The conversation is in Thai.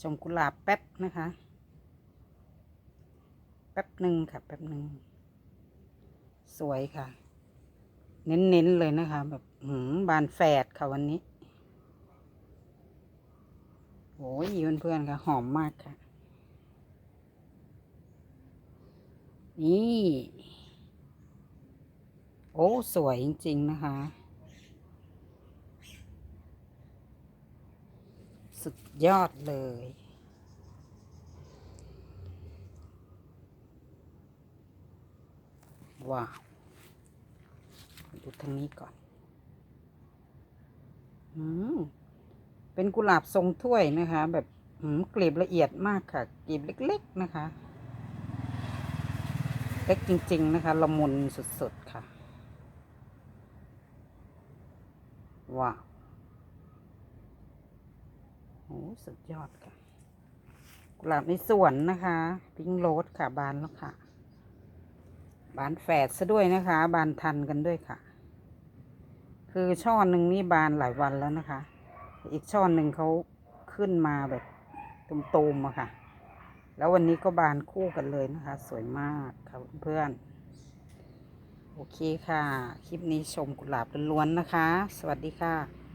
ชมกุหลาบแป๊บนะคะ แป๊บหนึ่งค่ะ แป๊บหนึ่ง สวยค่ะ เน้นๆเลยนะคะ แบบหืมบานแฝดค่ะวันนี้โอ้ยเพื่อนๆค่ะ หอมมากค่ะ นี่ โอ้ สวยจริง ๆ นะคะ สุดยอดเลย ว้าวดูทางนี้ก่อน อืม เป็นกุหลาบทรงถ้วยนะคะ แบบอืมกลีบละเอียดมากค่ะกลีบเล็ก ๆ นะคะ เล็กจริง ๆ นะคะ ละมุนสุด ๆ ค่ะ ว้าว โอ้สุดยอดค่ะ กุหลาบในสวนนะคะ พิงโรสค่ะบานแล้วค่ะ บานแฝดซะด้วยนะคะ บานทันกันด้วยค่ะ คือช่อหนึ่งนี่บานหลายวันแล้วนะคะ อีกช่อหนึ่งเขาขึ้นมาแบบตุมๆอะค่ะ แล้ววันนี้ก็บานคู่กันเลยนะคะ สวยมากค่ะเพื่อนโอเคค่ะ คลิปนี้ชมกุหลาบล้วนๆนะคะ สวัสดีค่ะ